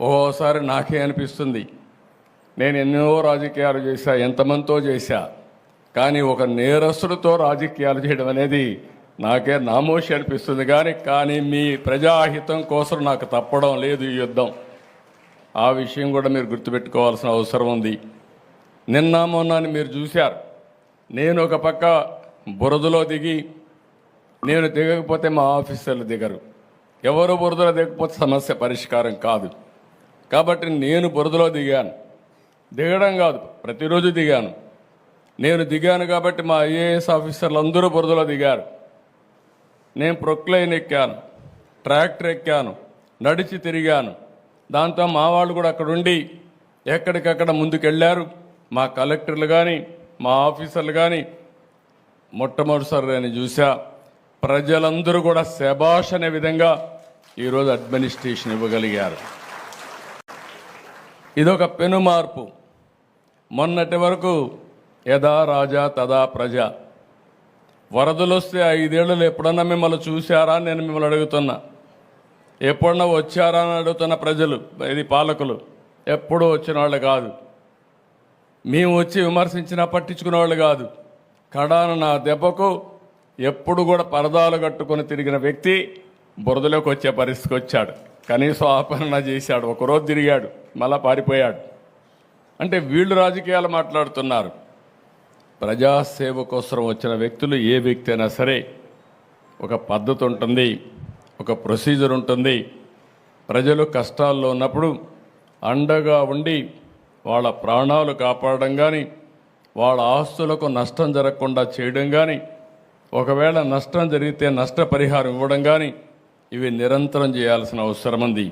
ఓసారి నాకే అనిపిస్తుంది. నేను ఎన్నో రాజకీయాలు చేశా ఎంతమందితో చేశా కానీ ఒక నేరస్తుడితో రాజకీయాలు చేయడం అనేది నాకే నామోషి అనిపిస్తుంది. కానీ కానీ మీ ప్రజాహితం కోసం నాకు తప్పడం లేదు ఈ యుద్ధం. ఆ విషయం కూడా మీరు గుర్తుపెట్టుకోవాల్సిన అవసరం ఉంది. నిన్న మొన్నని మీరు చూశారు. నేను ఒక పక్క బురదలో దిగి నేను దిగకపోతే మా ఆఫీసర్లు దిగరు. ఎవరు బురదలో దిగకపోతే సమస్య పరిష్కారం కాదు. కాబట్టి నేను బురదలో దిగాను. దిగడం కాదు ప్రతిరోజు దిగాను. నేను దిగాను కాబట్టి మా ఐఏఎస్ ఆఫీసర్లు అందరూ బురదలో దిగారు. నేను ప్రొక్లైన్ ఎక్కాను ట్రాక్టర్ ఎక్కాను నడిచి తిరిగాను. దాంతో మా వాళ్ళు కూడా అక్కడ ఉండి ఎక్కడికక్కడ ముందుకెళ్ళారు మా కలెక్టర్లు కానీ మా ఆఫీసర్లు కానీ మొట్టమొదటిసారి నేను చూసా ప్రజలందరూ కూడా శబాష్ అనే విధంగా ఈరోజు అడ్మినిస్ట్రేషన్ ఇవ్వగలిగారు. ఇదొక పెను మార్పు మొన్నటి వరకు యథా రాజా తదా ప్రజ. వరదలు వస్తే ఐదేళ్ళు ఎప్పుడన్నా మిమ్మల్ని చూశారా అని నేను మిమ్మల్ని అడుగుతున్నా. ఎప్పుడన్నా వచ్చారా అని అడుగుతున్న ప్రజలు ఇది పాలకులు ఎప్పుడూ వచ్చిన వాళ్ళు కాదు. మేము వచ్చి విమర్శించినా పట్టించుకునే వాళ్ళు కాదు. కడాన నా దెబ్బకు ఎప్పుడు కూడా పరదాలు కట్టుకొని తిరిగిన వ్యక్తి బురదలోకి వచ్చే పరిస్థితికి వచ్చాడు. కనీసం ఆపరణ చేశాడు. ఒకరోజు తిరిగాడు. మళ్ళా పారిపోయాడు. అంటే వీళ్ళు రాజకీయాలు మాట్లాడుతున్నారు. ప్రజాసేవ కోసం వచ్చిన వ్యక్తులు ఏ వ్యక్తి అయినా సరే ఒక పద్ధతి ఉంటుంది ఒక ప్రొసీజర్ ఉంటుంది. ప్రజలు కష్టాల్లో ఉన్నప్పుడు అండగా ఉండి వాళ్ళ ప్రాణాలు కాపాడడం కానీ వాళ్ళ ఆస్తులకు నష్టం జరగకుండా చేయడం కానీ ఒకవేళ నష్టం జరిగితే నష్టపరిహారం ఇవ్వడం కానీ ఇవి నిరంతరం చేయాల్సిన అవసరం ఉంది